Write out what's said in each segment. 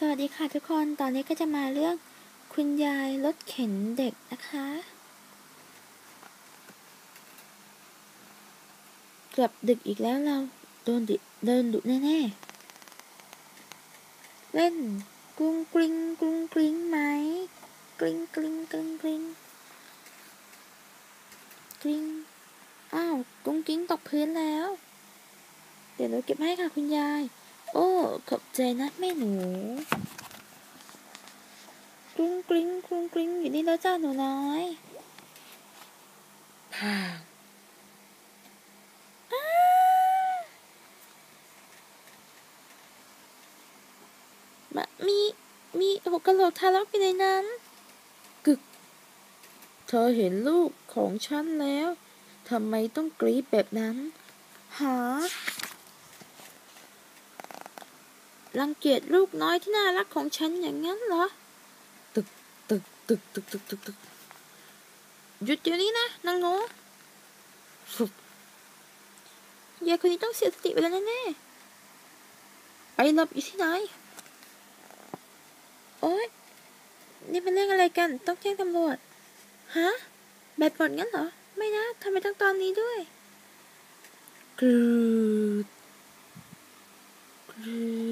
สวัสดีค่ะทุกคน ตอนนี้ก็จะมาเรื่องคุณยายรถเข็นเด็กนะคะกลับดึกอีกแล้วเราโดนดิเดินดุแน่ๆ เล่นกรุงกริงกรุงกริงไหมกริงกริงกริงกริงกริงอ้าวกรุงกริงตกพื้นแล้ว เดี๋ยวเราเก็บให้ค่ะคุณยาย โอ้ ขอบใจนะแม่หนูกรุงกริ้งกรุงกริ้งอยู่นี่แล้วจ้าหนูน้อยผ่าอ้ามามี มีหัวกะโหลกทารกอยู่ในนั้น กึก เธอเห็นลูกของฉันแล้ว ทำไมต้องกรี๊ดแบบนั้น หา รังเกียจลูกน้อยที่น่ารักของฉันอย่างนั้นเหรอ ตึกตึกตึกตึกตึกตึกตึกหยุดเดี๋ยวนี้นะนางหนูฟุบยายคนนี้ต้องเสียสติไปแล้วแน่ๆไปหลบอยู่ที่ไหน โอ๊ย นี่เป็นเรื่องอะไรกัน ต้องแจ้งตำรวจ ฮะ แบบหมดงั้นเหรอ ไม่นะ ทำไมต้องตอนนี้ด้วยกรูดกรูด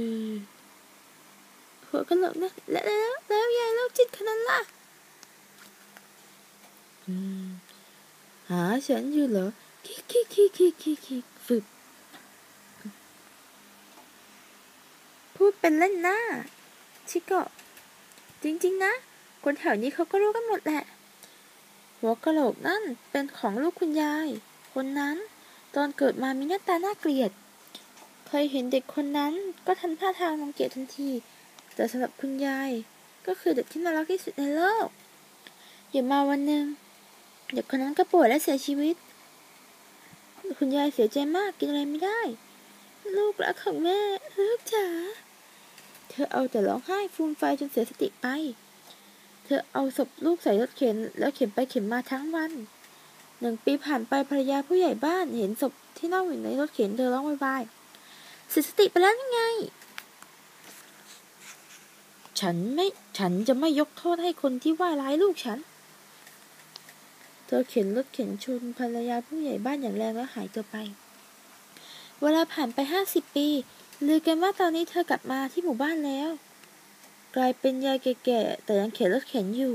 หัวกะโหลกนะแล้วแล้วแล้วยายโรคจิตคนนั้นล่ะอืมหาฉันอยู่เหรอคิกคิกคิกคิกคิกคิกฝึบพูดเป็นเล่นหน้า ชิโกะจริงๆนะ คนแถวนี้เขาก็รู้กันหมดแหละ หัวกะโหลกนั่นเป็นของลูกคุณยาย คนนั้นตอนเกิดมามีหน้าตาน่าเกลียด เคยเห็นเด็กคนนั้นก็ทำท่าทางรังเกียจทันที แต่สำหรับคุณยาย ก็คือเด็กที่น่ารักที่สุดในโลกอยู่มาวันหนึ่งเด็กคนนั้นก็ป่วยและเสียชีวิต คุณยายเสียใจมากกินอะไรไม่ได้ ลูกรักของแม่ลูกจ๋าเธอเอาแต่ร้องไห้ฟูมไฟจนเสียสติไป เธอเอาศพลูกใส่รถเข็น แล้วเข็นไปเข็นมาทั้งวันหนึ่งปีผ่านไปภรรยาผู้ใหญ่บ้านเห็นศพที่เน่าอยู่ในรถเข็นเธอร้องวายๆเสียสติไปแล้วยังไง ฉันไม่ฉันจะไม่ยกโทษให้คนที่ว่าร้ายลูกฉัน เธอเข็นรถเข็นชนภรรยาผู้ใหญ่บ้านอย่างแรงแล้วหายตัวไป เวลาผ่านไปห้าสิบปีลือกันว่าตอนนี้เธอกลับมาที่หมู่บ้านแล้ว กลายเป็นยายแก่ๆแต่ยังเข็นรถเข็นอยู่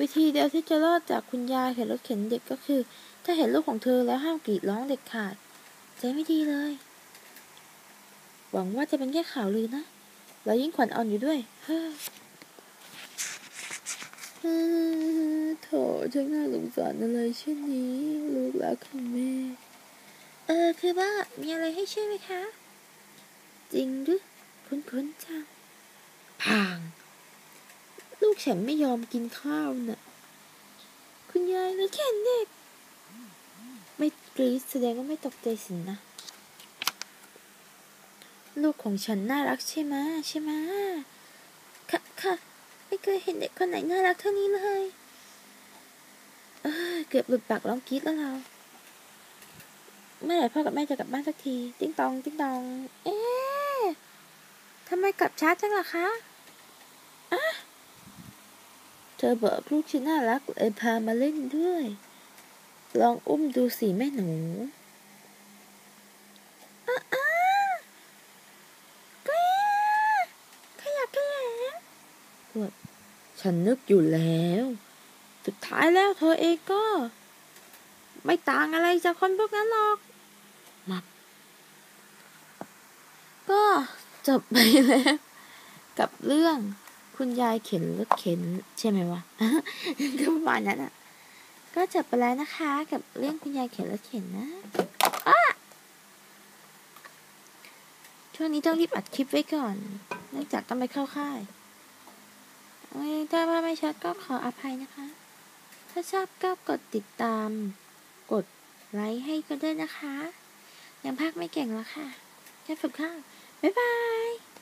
วิธีเดียวที่จะรอดจากคุณยายเข็นรถเข็นเด็กก็คือ ถ้าเห็นลูกของเธอแล้วห้ามกรีดร้องเด็ดขาดใจไม่ดีเลย หวังว่าจะเป็นแค่ข่าวลือนะ แล้วยิ่งขวัญอ่อนอยู่ด้วยฮ้อเฮ้อโถช่างน่าสงสารอะไรเช่นนี้ ลูกรักของแม่ เออ คือว่ามีอะไรให้ช่วยไหมคะ จริงหรือ คุ้นๆจังพาง ลูกฉันไม่ยอมกินข้าวน่ะ คุณยายแล้วแค่เด็ก ไม่กรีดแสดงว่าไม่ตกใจสินะ ลูกของฉันน่ารักใช่ไหมใช่ไหมค่ะค่ะไม่เคยเห็นเด็กคนไหนน่ารักเท่านี้เลยเออเกือบหลุดปากร้องกรีดแล้วเราเมื่อไหร่พ่อกับแม่จะกลับบ้านสักที ติ๊งตองติ๊งตอง เอ๊ะทำไมกลับช้าจังล่ะคะอะเธอบอกลูกฉันน่ารักเลยพามาเล่นด้วย ลองอุ้มดูสิแม่หนูอ้าอ้าก็ขยับขยงพ วกฉันนึกอยู่แล้ว สุดท้ายแล้วเธอเองก็ ไม่ต่างอะไรจากคนพวกนั้นหรอกมับก็จบไปแล้ว กับเรื่องคุณยายเข็นรถเข็น ใช่ไหมวะก็ประมาณนั้นอะ ก็จบไปแล้วนะคะ กับเรื่องคุณยายเข็นรถเข็นนะช่วงนี้ต้องรีบอัดคลิปไว้ก่อน เนื่องจากต้องไปเข้าค่าย ถ้าภาพไม่ชัดก็ขออภัยนะคะ ถ้าชอบก็กดติดตาม กดไลค์ให้ก็ด้วยนะคะ ยังพากไม่เก่งแล้วค่ะแค่ฝึกข้างบ๊ายบาย